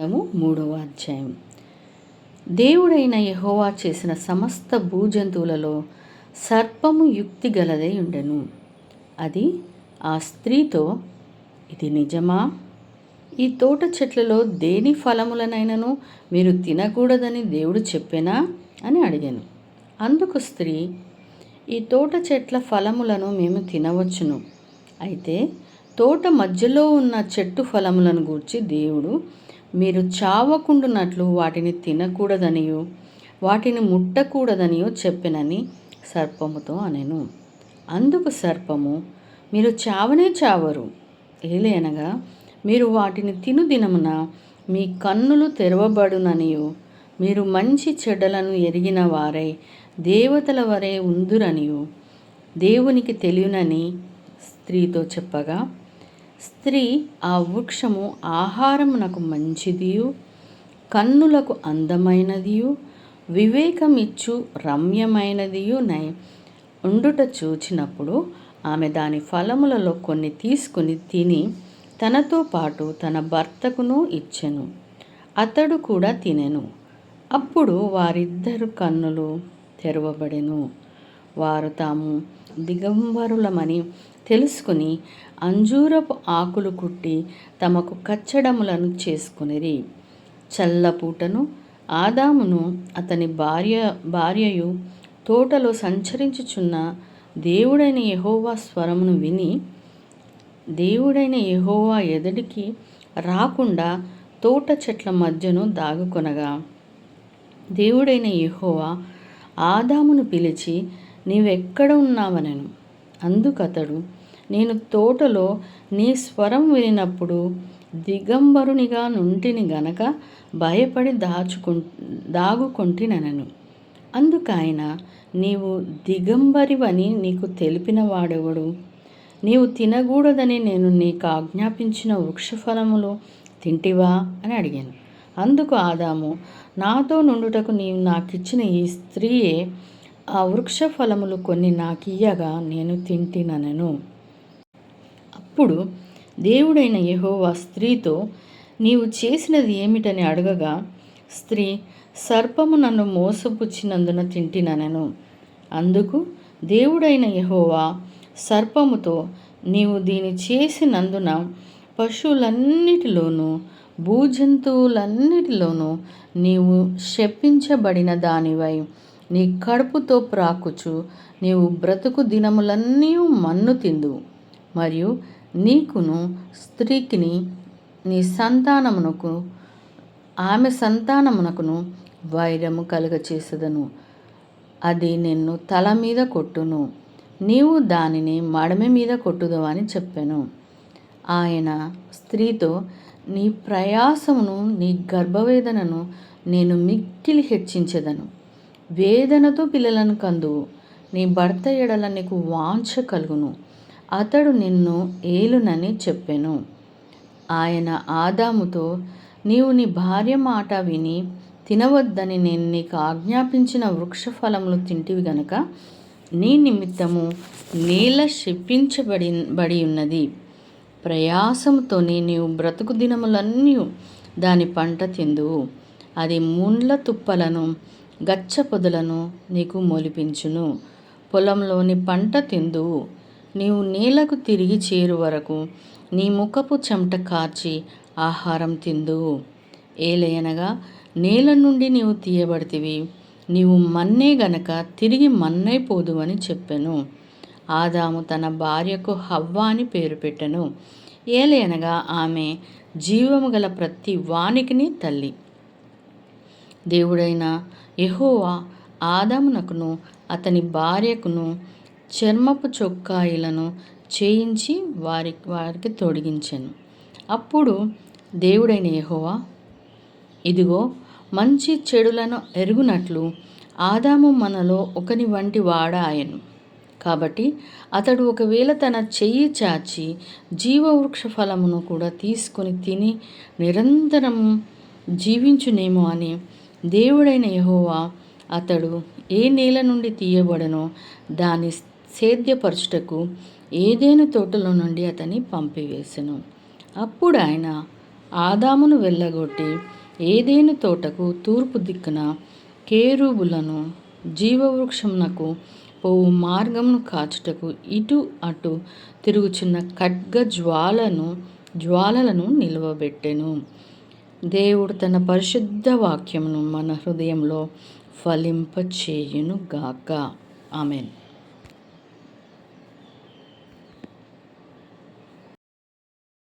గ్రంథము మూడవ అధ్యాయం. దేవుడైన యహోవా చేసిన సమస్త భూజంతువులలో సర్పము యుక్తి గలదై ఉండెను. అది ఆ స్త్రీతో ఇది నిజమా? ఈ తోట చెట్లలో దేని ఫలములనైనను మీరు తినకూడదని దేవుడు చెప్పెనా? అని అడిగాను. అందుకు స్త్రీ ఈ తోట చెట్ల ఫలములను మేము తినవచ్చును. అయితే తోట మధ్యలో ఉన్న చెట్టు ఫలములను గూర్చి దేవుడు మీరు చావకుండునట్లు వాటిని తినకూడదనియు వాటిని ముట్టకూడదనియో చెప్పెనని సర్పముతో అనెను. అందుకు సర్పము మీరు చావనే చావరు. ఏలేనగా మీరు వాటిని తిను దినమున మీ కన్నులు తెరవబడుననియు. మీరు మంచి చెడ్డలను ఎరిగిన వారై దేవతల వరే ఉందురనియు. దేవునికి తెలియనని స్త్రీతో చెప్పగా స్త్రీ ఆ వృక్షము ఆహారమునకు మంచిదియు కన్నులకు అందమైనదియు వివేకమిచ్చు రమ్యమైనదియు నై ఉండుట చూచినప్పుడు ఆమె దాని ఫలములలో కొన్ని తీసుకుని తిని తనతో పాటు తన భర్తకును ఇచ్చెను. అతడు కూడా తినెను. అప్పుడు వారిద్దరు కన్నులు తెరవబడెను. వారు తాము దిగంబరులమని తెలుసుకుని అంజూరపు ఆకులు కుట్టి తమకు కచ్చడములను చేసుకునిరి. చల్లపూటను ఆదామును అతని భార్య భార్యయు తోటలో సంచరించుచున్న దేవుడైన యహోవా స్వరమును విని దేవుడైన యహోవా ఎదడికి రాకుండా తోట చెట్ల మధ్యను దాగుకొనగా దేవుడైన యహోవా ఆదామును పిలిచి నీవెక్కడ ఉన్నావనెను అందుకతడు నేను తోటలో నీ స్వరం వినినప్పుడు దిగంబరునిగా నుంటిని గనక భయపడి దాచుకు దాగుకొంటిననను. అందుకాయన నీవు దిగంబరివని నీకు తెలిపిన వాడెవడు నీవు తినకూడదని నేను నీకు ఆజ్ఞాపించిన వృక్షఫలములు తింటివా? అని అడిగాను. అందుకు ఆదాము నాతో నుండుటకు నీవు నాకిచ్చిన ఈ స్త్రీయే ఆ వృక్ష ఫలములు కొన్ని నాకియ్యగా నేను తింటినను అప్పుడు దేవుడైన యహోవా స్త్రీతో నీవు చేసినది ఏమిటని అడగగా స్త్రీ సర్పము నన్ను మోసపుచ్చినందున తింటినను అందుకు దేవుడైన యహోవా సర్పముతో నీవు దీని చేసినందున పశువులన్నిటిలోనూ భూజంతువులన్నిటిలోనూ నీవు శపించబడిన దానివై నీ కడుపుతో ప్రాకుచు నీవు బ్రతుకు దినములన్నీ మన్ను తిందు మరియు నీకును స్త్రీకిని నీ సంతానమునకు ఆమె సంతానమునకును వైరము కలుగచేసదను అది నిన్ను తల మీద కొట్టును. నీవు దానిని మడమి మీద కొట్టుదు అని చెప్పాను. ఆయన స్త్రీతో నీ ప్రయాసమును నీ గర్భవేదనను నేను మిక్కిలి హెచ్చించెదను. వేదనతో పిల్లలను కందువు. నీ భర్త ఎడల నీకు వాంఛ కలుగును. అతడు నిన్ను ఏలునని చెప్పెను. ఆయన ఆదాముతో నీవు నీ భార్య మాట విని తినవద్దని నేను నీకు ఆజ్ఞాపించిన వృక్ష ఫలములు తింటివి గనక నీ నిమిత్తము నీల శిప్పించబడి బడి ఉన్నది. ప్రయాసముతోనే నీవు బ్రతుకు దినములన్నీ దాని పంట తిందువు. అది ముండ్ల తుప్పలను గచ్చ పొదలను నీకు మొలిపించును. పొలంలోని పంట తిందువు. నీవు నేలకు తిరిగి చేరు వరకు నీ ముఖపు చెమట కార్చి ఆహారం తిందువు. ఏలయనగా నేల నుండి నీవు తీయబడితివి. నీవు మన్నే గనక తిరిగి మన్నైపోదు అని చెప్పెను. ఆదాము తన భార్యకు హవ్వ అని పేరు పెట్టెను. ఏలయనగా ఆమె జీవము గల ప్రతి వానికిని తల్లి. దేవుడైన యహోవా ఆదామునకును అతని భార్యకును చర్మపు చొక్కాయిలను చేయించి వారి వారికి తొడిగించాను. అప్పుడు దేవుడైన యహోవా ఇదిగో మంచి చెడులను ఎరుగునట్లు ఆదాము మనలో ఒకని వంటి వాడ ఆయను. కాబట్టి అతడు ఒకవేళ తన చెయ్యి చాచి జీవవృక్ష ఫలమును కూడా తీసుకొని తిని నిరంతరం జీవించునేమో అని దేవుడైన యహోవా అతడు ఏ నేల నుండి తీయబడనో దాని సేద్యపరచుటకు ఏదేను తోటలో నుండి అతని పంపివేసెను. అప్పుడు ఆయన ఆదామును వెళ్ళగొట్టి ఏదేను తోటకు తూర్పు దిక్కున కేరూబులను జీవవృక్షమునకు పోవు మార్గమును కాచుటకు ఇటు అటు తిరుగుచున్న ఖడ్గ జ్వాలను జ్వాలలను నిలువబెట్టెను. దేవుడు తన పరిశుద్ధ వాక్యమును మన హృదయంలో ఫలింపచేయును గాక ఆమెన్.